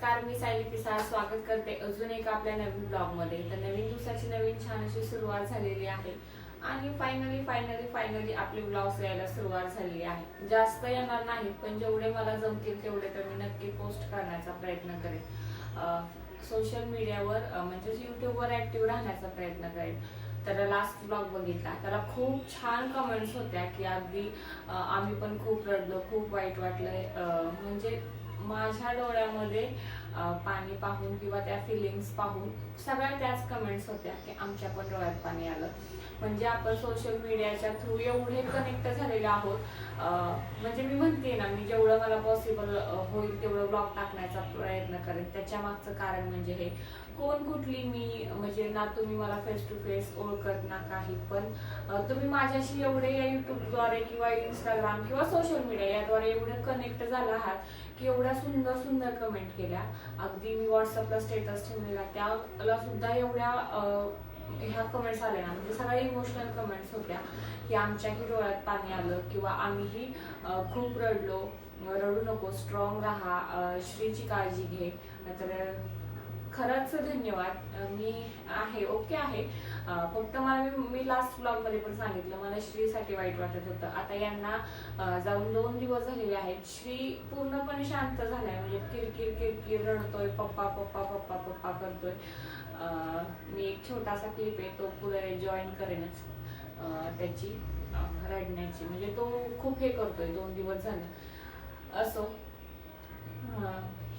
नमस्कार मी सायली पिसाळ. स्वागत करते अजून एक आपल्या नवीन ब्लॉगमध्ये तर नवीन दिवसाची नवीन छान अशी सुरुवात झालेली आहे. आणि फायनली फायनली फायनली आपले ब्लॉग्स यायला सुरुवात झालेली आहे. जास्त येणार नाही पण जेवढे मला जमतील तेवढे तर मी नक्की पोस्ट करण्याचा प्रयत्न करेन. सोशल मीडियावर म्हणजेच युट्यूबवर ऍक्टिव्ह राहण्याचा प्रयत्न करेन. तर लास्ट ब्लॉग बघितला. त्याला खूप छान कमेंट्स होत्या की अगदी आम्ही पण खूप रडलो खूप वाईट वाटलंय. म्हणजे माझ्या डोळ्यामध्ये पाणी पाहून किंवा त्या फिलिंग्स पाहून सगळ्या त्याच कमेंट्स होत्या की आमच्या पण डोळ्यात पाणी आलं. म्हणजे आपण सोशल मीडियाच्या थ्रू एवढे कनेक्ट झालेले आहोत. म्हणजे मी म्हणते ना मी जेवढं मला पॉसिबल होईल तेवढं ब्लॉग टाकण्याचा प्रयत्न करेन. त्याच्या मागचं कारण म्हणजे हे. कोण कुठली मी म्हणजे ना तुम्ही मला फेस टू फेस ओळखत ना काही पण तुम्ही माझ्याशी एवढे या युट्यूबद्वारे किंवा इंस्टाग्राम किंवा सोशल मीडिया याद्वारे एवढे कनेक्ट झाला आहात की एवढ्या सुंदर सुंदर कमेंट केल्या. अगदी मी व्हॉट्सअपला स्टेटस ठेवलेला त्या त्याला सुद्धा एवढ्या ह्या कमेंट्स आल्या ना म्हणजे सगळ्या इमोशनल कमेंट्स होत्या की आमच्याही डोळ्यात पाणी आलं किंवा आम्हीही खूप रडलो. रडू नको स्ट्रॉंग राहा श्रीची काळजी घे. तर खरंच धन्यवाद. मी आहे ओके आहे. फक्त मला मी मी लास्ट ब्लॉगमध्ये पण सांगितलं मला श्रीसाठी वाईट वाटत होतं. आता यांना जाऊन दोन दिवस झालेले आहेत. श्री पूर्णपणे शांत झालाय. म्हणजे किरकिर किरकिर रडतोय पप्पा पप्पा पप्पा पप्पा करतोय. मी एक छोटासा क्लिप आहे तो पुढे जॉईन करेनच. अं, त्याची रडण्याची. म्हणजे तो खूप हे करतोय दोन दिवस झाले. असो.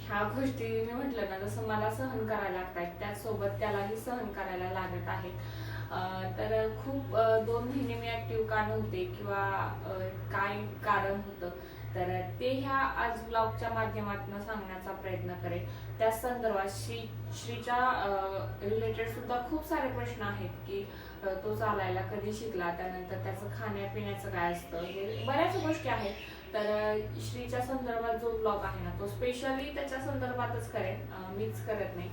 ह्या गोष्टी मी म्हटलं ना जसं मला सहन करायला लागतात त्याचसोबत त्यालाही सहन करायला लागत आहेत. तर खूप दोन महिने मी ऍक्टिव्ह का नव्हते किंवा काय कारण होतं तर ते ह्या आज ब्लॉगच्या माध्यमातून सांगण्याचा प्रयत्न करेन. त्या संदर्भात श्री श्रीच्या रिलेटेड सुद्धा खूप सारे प्रश्न आहेत की तो चालायला कधी शिकला? त्यानंतर त्याचं खाण्यापिण्याचं काय असतं? हे बऱ्याच गोष्टी आहेत. तर श्रीच्या संदर्भात जो ब्लॉग आहे ना तो स्पेशली त्याच्या संदर्भातच करेन. मीच करत नाही.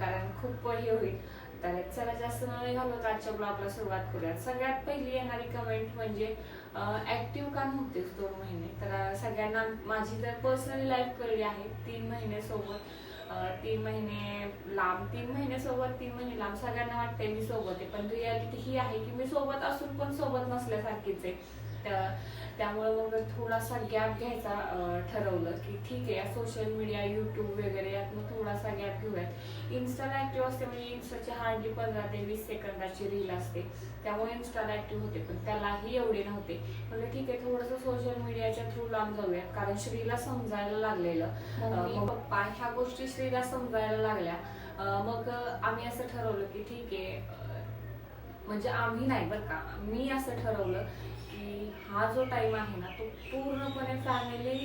कारण खूप हे होईल. तर चला जास्त न घालत आजच्या ब्लॉगला सुरुवात करूयात सगळ्यात पहिली येणारी कमेंट म्हणजे ऍक्टिव्ह का नव्हतेच दोन महिने तर सगळ्यांना माझी तर पर्सनली लाईफ कळली आहे तीन महिने सोबत तीन महिने लांब तीन महिन्यासोबत सोबत तीन महिने लांब सगळ्यांना वाटते मी सोबत आहे पण रियालिटी ही आहे की मी सोबत असून पण सोबत नसल्यासारखीच आहे त्या- त्यामुळे मग थोडासा गॅप घ्यायचा ठरवलं की ठीक आहे सोशल मीडिया युट्यूब वगैरे यातनं थोडासा गॅप घेऊयात. इन्स्टाला ऍक्टिव्ह असते म्हणजे इन्स्टाची हार्डली पंधरा ते वीस सेकंदाची रील असते. त्यामुळे इन्स्टाला ऍक्टिव्ह होते पण त्यालाही एवढे नव्हते. म्हणजे ठीक आहे थोडंसं सोशल मीडियाच्या थ्रू लांब जाऊया कारण श्रीला समजायला लागलेलं. पप्पा ह्या गोष्टी श्रीला समजायला लागल्या. मग आम्ही असं ठरवलं की ठीक आहे म्हणजे आम्ही नाही बरं का मी असं ठरवलं हा जो टाइम आहे ना तो पूर्णपणे फॅमिली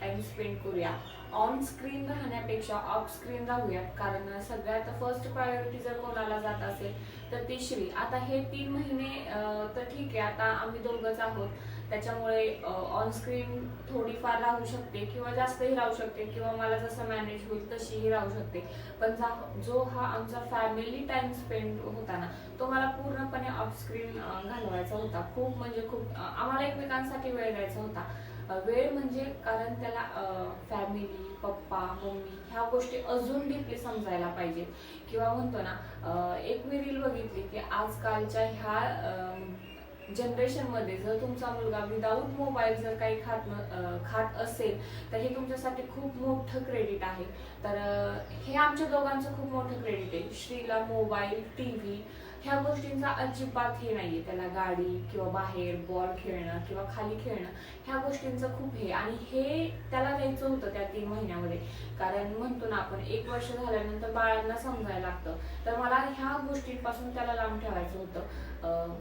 टाइम स्पेंड करूया. ऑन स्क्रीन राहण्यापेक्षा ऑफ स्क्रीन राहूयात. कारण सगळ्यात फर्स्ट प्रायोरिटी जर कोणाला जात असेल तर ती श्री. आता हे तीन महिने तर ठीक आहे. आता आम्ही दोघंच आहोत. त्याच्यामुळे ऑन स्क्रीन थोडीफार राहू शकते किंवा जास्तही राहू शकते किंवा मला जसं मॅनेज होईल तशीही राहू शकते. पण जा- जो हा आमचा फॅमिली टाईम स्पेंड होता ना तो मला पूर्णपणे ऑफ स्क्रीन घालवायचा होता. खूप म्हणजे खूप आम्हाला एकमेकांसाठी वेळ द्यायचा होता. वेळ म्हणजे कारण त्याला फॅमिली पप्पा मम्मी ह्या गोष्टी अजून डीपली समजायला पाहिजे. किंवा म्हणतो ना एक मी रील बघितली की आजकालच्या ह्या जनरेशनमध्ये जर तुमचा मुलगा विदाऊट मोबाईल जर काही खात न- खात असेल तर हे तुमच्यासाठी खूप मोठं क्रेडिट आहे. तर हे आमच्या दोघांचं खूप मोठं क्रेडिट आहे. श्रीला मोबाईल टी व्ही ह्या गोष्टींचा अजिबात हे नाहीये. त्याला गाडी किंवा बाहेर बॉल खेळणं किंवा खाली खेळणं ह्या गोष्टींचं खूप हे. आणि हे त्याला द्यायचं होतं त्या तीन महिन्यामध्ये. कारण म्हणतो ना आपण एक वर्ष झाल्यानंतर बाळांना समजायला लागतं. तर मला ह्या गोष्टींपासून त्याला लांब ठेवायचं होतं.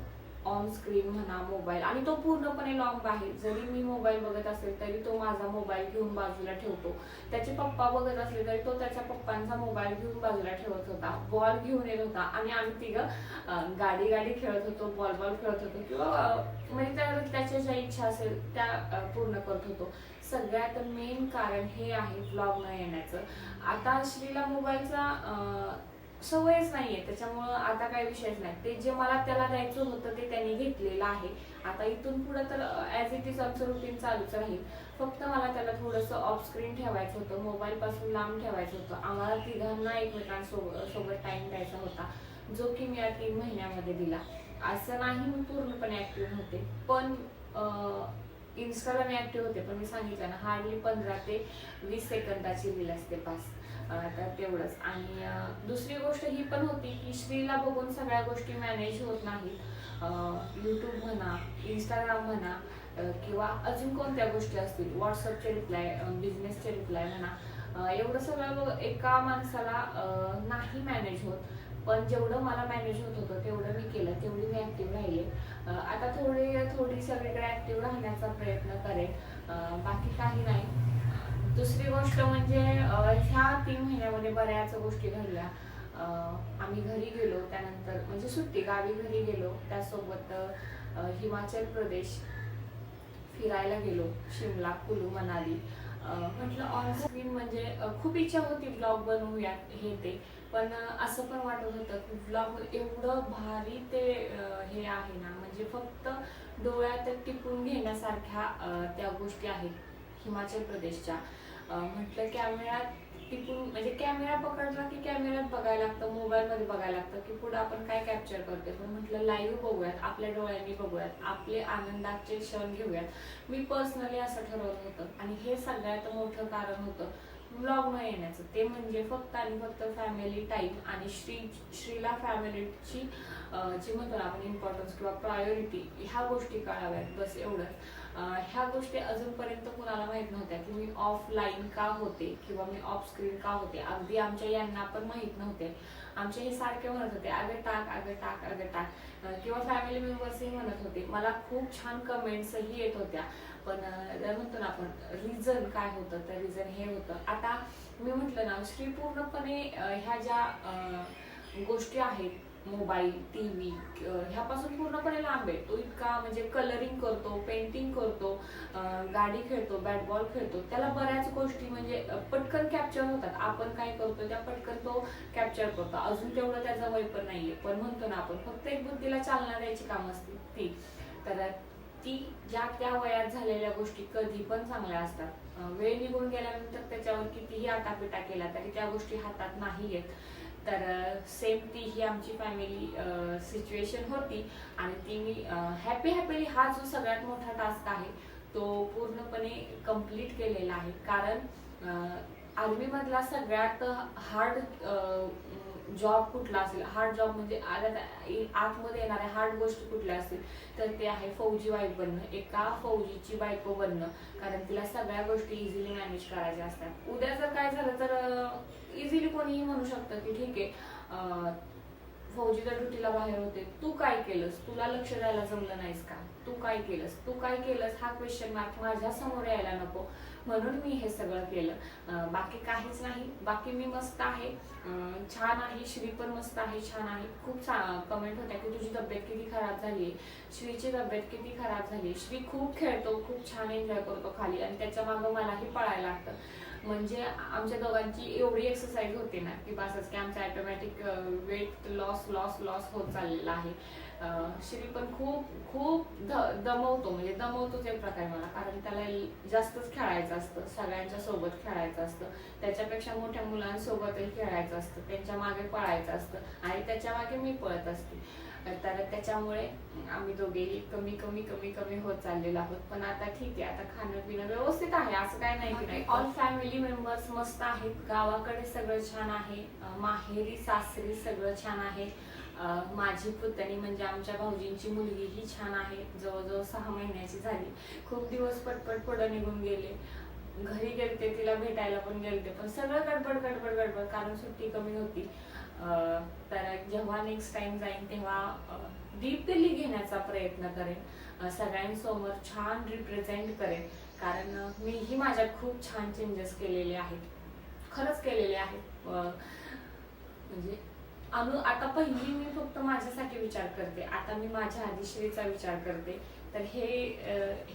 ऑन स्क्रीन म्हणा मोबाईल आणि तो पूर्णपणे लॉक बाहेर. जरी मी मोबाईल बघत असेल तरी तो माझा मोबाईल घेऊन बाजूला ठेवतो. त्याचे पप्पा बघत असले तरी तो त्याच्या पप्पांचा मोबाईल घेऊन बाजूला ठेवत होता. बॉल घेऊन येत होता. आणि आम्ही तिघं गाडी गाडी खेळत होतो बॉल बॉल खेळत होतो. किंवा म्हणजे त्या- त्याच्या ज्या इच्छा असेल त्या पूर्ण करत होतो. सगळ्यात मेन कारण हे आहे ब्लॉग न येण्याचं. आता श्रीला मोबाईलचा सवयच नाहीये त्याच्यामुळं आता काही विषयच नाही. ते जे मला त्याला द्यायचं होतं ते त्यांनी घेतलेलं आहे. आता इथून पुढे तर ॲज इट इज आमचं रुटीन चालूच राहील. फक्त मला त्याला थोडंसं ऑफस्क्रीन ठेवायचं होतं मोबाईलपासून लांब ठेवायचं होतं. आम्हाला तिघांना एकमेकांसोबत सोबत टाइम द्यायचा होता जो की मी या तीन महिन्यामध्ये दिला. असं नाही मी पूर्णपणे ॲक्टिव्ह होते पण इन्स्टाला मी ॲक्टिव्ह होते पण मी सांगितलं ना हार्डली पंधरा ते वीस सेकंदाची रील असते पास. तर तेवढंच. आणि दुसरी गोष्ट ही पण होती की श्रीला बघून सगळ्या गोष्टी मॅनेज होत नाहीत. यूट्यूब म्हणा इंस्टाग्राम म्हणा किंवा अजून कोणत्या गोष्टी असतील व्हॉट्सअपचे रिप्लाय बिझनेसचे रिप्लाय म्हणा एवढं सगळं एका माणसाला नाही मॅनेज होत. पण जेवढं मला मॅनेज होत होतं तेवढं मी केलं तेवढी मी ॲक्टिव्ह राहिले. आता थोडी थोडी सगळीकडे ॲक्टिव्ह राहण्याचा प्रयत्न करेन. बाकी काही नाही. दुसरी गोष्ट म्हणजे ह्या तीन महिन्यामध्ये बऱ्याच गोष्टी घडल्या. आम्ही घरी गेलो त्यानंतर म्हणजे सुट्टी गावी घरी गेलो. त्यासोबत हिमाचल प्रदेश फिरायला गेलो शिमला कुलू मनाली. म्हटलं ऑनस्क्रीन म्हणजे खूप इच्छा होती ब्लॉग बनवूया हे ते. पण असं पण वाटत होतं की ब्लॉग एवढं भारी ते हे आहे ना म्हणजे फक्त डोळ्यात टिपून घेण्यासारख्या त्या गोष्टी आहेत. हिमाचल प्रदेशच्या. म्हटलं कॅमेऱ्यात टिपून म्हणजे कॅमेरा पकडला की कॅमेऱ्यात बघायला लागतं मोबाईलमध्ये बघायला लागतं की पुढे आपण काय कॅप्चर करतोय. पण म्हटलं लाईव्ह बघूयात आपल्या डोळ्यांनी बघूयात आपले आनंदाचे क्षण घेऊयात. मी पर्सनली असं ठरवलं होतं. आणि हे सगळ्यात मोठं कारण होतं ब्लॉग न येण्याचं. ते म्हणजे फक्त आणि फक्त फॅमिली टाईम आणि श्री श्रीला फॅमिलीची जी म्हणतो ना आपण इम्पॉर्टन्स किंवा प्रायोरिटी ह्या गोष्टी कळाव्यात. बस एवढंच. ह्या गोष्टी अजूनपर्यंत कुणाला माहीत नव्हत्या की मी ऑफलाईन का होते किंवा मी ऑफ स्क्रीन का होते. अगदी आमच्या यांना पण माहीत नव्हते. आमचे हे सारखे म्हणत होते अगं टाक अगं टाक अगं टाक. किंवा फॅमिली मेंबर्सही म्हणत होते मला खूप छान कमेंट्सही येत होत्या. पण म्हणतो ना आपण रिझन काय होतं? तर रिझन हे होतं. आता मी म्हटलं ना श्री पूर्णपणे ह्या ज्या गोष्टी आहेत मोबाईल टी व्ही ह्यापासून पूर्णपणे लांब आहे. तो इतका म्हणजे कलरिंग करतो पेंटिंग करतो गाडी खेळतो बॅट बॉल खेळतो. त्याला बऱ्याच गोष्टी म्हणजे पटकन कॅप्चर होतात. आपण काय करतो त्या पटकन तो कॅप्चर करतो. अजून तेवढं त्याचं वय पण नाहीये. पण म्हणतो ना आपण फक्त एक बुद्धीला चालना द्यायची काम असते ती. तर ती ज्या त्या वयात झालेल्या गोष्टी कधी पण चांगल्या असतात. वेळ निघून गेल्यानंतर त्याच्यावर कितीही आटापिटा केला तरी त्या गोष्टी हातात नाही आहेत तर सेम ती ही आमची फॅमिली सिच्युएशन होती. आणि ती मी हॅपी हॅपीली हा जो सगळ्यात मोठा टास्क आहे तो पूर्णपणे कंप्लीट केलेला आहे. कारण आर्मीमधला सगळ्यात हार्ड जॉब कुठला असेल? हार्ड जॉब म्हणजे आतमध्ये येणाऱ्या हार्ड गोष्टी कुठल्या असतील? तर ते आहे फौजी वाईफ बनणं. एका फौजीची बायको बनणं. कारण तिला सगळ्या गोष्टी इझिली मॅनेज करायच्या असतात. उद्या जर काय झालं तर इझिली कोणीही म्हणू शकतं की ठीक आहे फौजी फौजीच्या ड्युटीला बाहेर होते तू काय केलंस? तुला लक्ष द्यायला जमलं नाहीस का? तू काय केलंस? तू काय केलंस? हा क्वेश्चन मार्क माझ्यासमोर यायला नको. म्हणून मी हे सगळं केलं. बाकी काहीच नाही. बाकी मी मस्त आहे. छान आहे. श्री पण मस्त आहे. छान आहे. खूप कमेंट होत्या की तुझी तब्येत किती खराब झाली आहे श्रीची तब्येत किती खराब झाली आहे श्री खूप खेळतो. खूप छान एन्जॉय करतो खाली. आणि त्याच्या मागं मलाही पळायला लागतं. म्हणजे आमच्या दोघांची एवढी एक्सरसाइज होते ना की बसच की आमचा automatic weight loss loss loss होत चाललेला आहे. अं, पण खूप खूप दमवतो. म्हणजे दमवतोच एक प्रकारे मला. कारण त्याला जास्तच खेळायचं असतं. सगळ्यांच्या सोबत खेळायचं असतं. त्याच्यापेक्षा मोठ्या मुलांसोबतही खेळायचं असतं. त्यांच्या मागे पळायचं असतं. आणि त्याच्यामागे मी पळत असते. तर त्याच्यामुळे आम्ही दोघेही कमी कमी कमी कमी होत चाललेलो आहोत. पण आता ठीक आहे. आता खाणं पिणं व्यवस्थित आहे. असं काय नाही की नाही. ऑल फॅमिली मेंबर्स मस्त आहेत. गावाकडे सगळं छान आहे. माहेरी सासरी सगळं छान आहे. माझी पुतणी म्हणजे आमच्या भाऊजींची मुलगी ही छान आहे. जवळजवळ सहा महिन्याची झाली. खूप दिवस पटपट पुढं निघून गेले. घरी गेलते तिला भेटायला पण गेलते. पण सगळं गडबड गडबड गडबड. कारण सुट्टी कमी होती. तर जेव्हा नेक्स्ट टाइम जाईन तेव्हा डीपली घेण्याचा प्रयत्न करेन. सगळ्यांसमोर छान रिप्रेझेंट करेन. कारण मीही माझ्यात खूप छान चेंजेस केलेले आहेत. खरंच केलेले आहेत. म्हणजे अनु आता पहिली मी फक्त माझ्यासाठी विचार करते. आता मी माझ्या आदिश्रीचा विचार करते. तर हे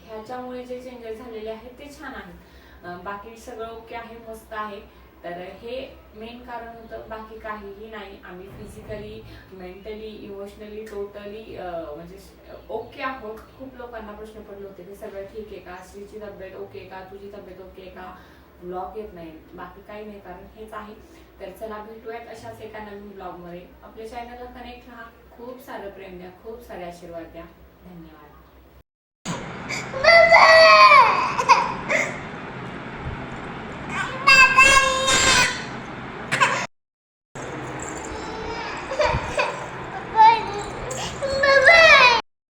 ह्याच्यामुळे जे चेंजेस झालेले आहेत ते छान आहेत. बाकी सगळं ओके आहे मस्त आहे. तर हे मेन कारण होतं बाकी काहीही नाही. आम्ही फिजिकली मेंटली इमोशनली टोटली म्हणजे ओके आहोत. खूप लोकांना प्रश्न पडले होते की सगळं ठीक आहे का? श्रीची तब्येत ओके का? तुझी तब्येत ओके का? ब्लॉक येत नाही. बाकी काही नाही कारण हेच आहे. तर चला भेटूयात अशाच एका नवीन ब्लॉगमध्ये आपल्या चॅनलला कनेक्ट राहा. खूप सारं प्रेम द्या. खूप सारे आशीर्वाद द्या. धन्यवाद.